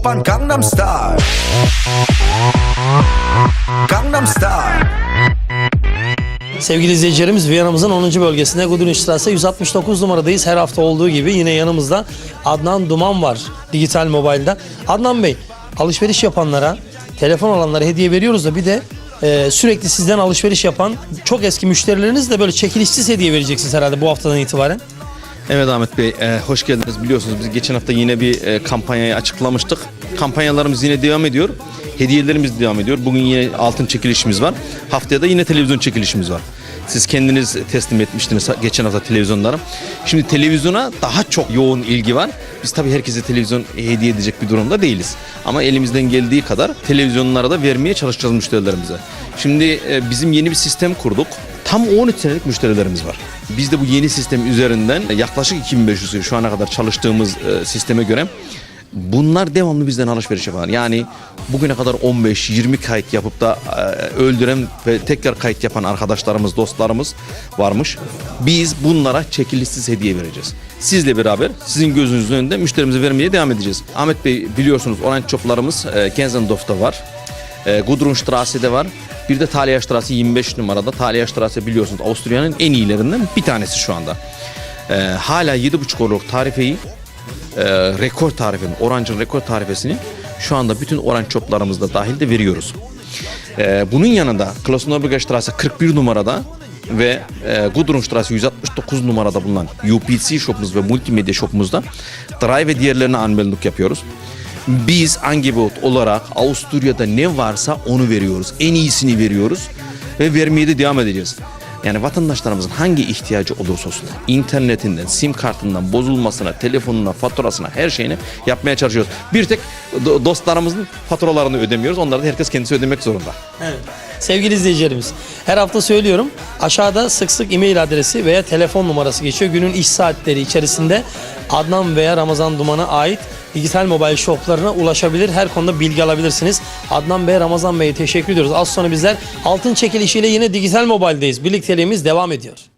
Oppan Gangnam Style Gangnam Style Sevgili izleyicilerimiz Viyana'mızın 10. bölgesinde Gudrunstrasse 169 numaradayız. Her hafta olduğu gibi yine yanımızda Adnan Duman var dijital mobilde. Adnan Bey alışveriş yapanlara, telefon alanlara hediye veriyoruz da bir de e, sürekli sizden alışveriş yapan çok eski müşterileriniz de böyle çekilişsiz hediye vereceksiniz herhalde bu haftadan itibaren. Evet Ahmet Bey, e, hoş geldiniz. Biliyorsunuz biz geçen hafta yine bir e, kampanyayı açıklamıştık. Kampanyalarımız yine devam ediyor. Hediyelerimiz devam ediyor. Bugün yine altın çekilişimiz var. Haftaya da yine televizyon çekilişimiz var. Siz kendiniz teslim etmiştiniz geçen hafta televizyonları. Şimdi televizyona daha çok yoğun ilgi var. Biz tabii herkese televizyon hediye edecek bir durumda değiliz. Ama elimizden geldiği kadar televizyonlara da vermeye çalışacağız müşterilerimize. Şimdi e, bizim yeni bir sistem kurduk. Tam 13 senelik müşterilerimiz var. Biz de bu yeni sistem üzerinden yaklaşık 2500 şu ana kadar çalıştığımız e, sisteme göre bunlar devamlı bizden alışveriş yapan. Yani bugüne kadar 15-20 kayıt yapıp da e, öldüren ve tekrar kayıt yapan arkadaşlarımız, dostlarımız varmış. Biz bunlara çekilişsiz hediye vereceğiz. Sizle beraber sizin gözünüzün önünde müşterimize vermeye devam edeceğiz. Ahmet Bey biliyorsunuz orange çoplarımız e, Gensendorf'ta var. Gudrunstrasse'de var. Bir de Thalia Strasse 25 numarada. Thalia Strasse biliyorsunuz Avusturya'nın en iyilerinden bir tanesi şu anda. E, hala 7,5 euroluk tarifeyi e, rekor tarifini, Orange'ın rekor tarifesini şu anda bütün Orange çoplarımızda dahil de veriyoruz. E, bunun yanında Klassenburger Strasse 41 numarada ve e, Gudrunstrasse 169 numarada bulunan UPC shopumuz ve multimedya shopumuzda Drive ve diğerlerine anmeldung yapıyoruz. Biz Angebot olarak Avusturya'da ne varsa onu veriyoruz. En iyisini veriyoruz ve vermeye de devam edeceğiz. Yani vatandaşlarımızın hangi ihtiyacı olursa olsun internetinden, sim kartından bozulmasına, telefonuna, faturasına her şeyini yapmaya çalışıyoruz. Bir tek do- dostlarımızın faturalarını ödemiyoruz. Onları da herkes kendisi ödemek zorunda. Evet. Sevgili izleyicilerimiz, her hafta söylüyorum. Aşağıda sık sık e-mail adresi veya telefon numarası geçiyor. Günün iş saatleri içerisinde Adnan veya Ramazan Duman'a ait dijital mobil shoplarına ulaşabilir. Her konuda bilgi alabilirsiniz. Adnan Bey, Ramazan Bey'e teşekkür ediyoruz. Az sonra bizler altın çekilişiyle yine dijital mobildeyiz. Birlikteliğimiz devam ediyor.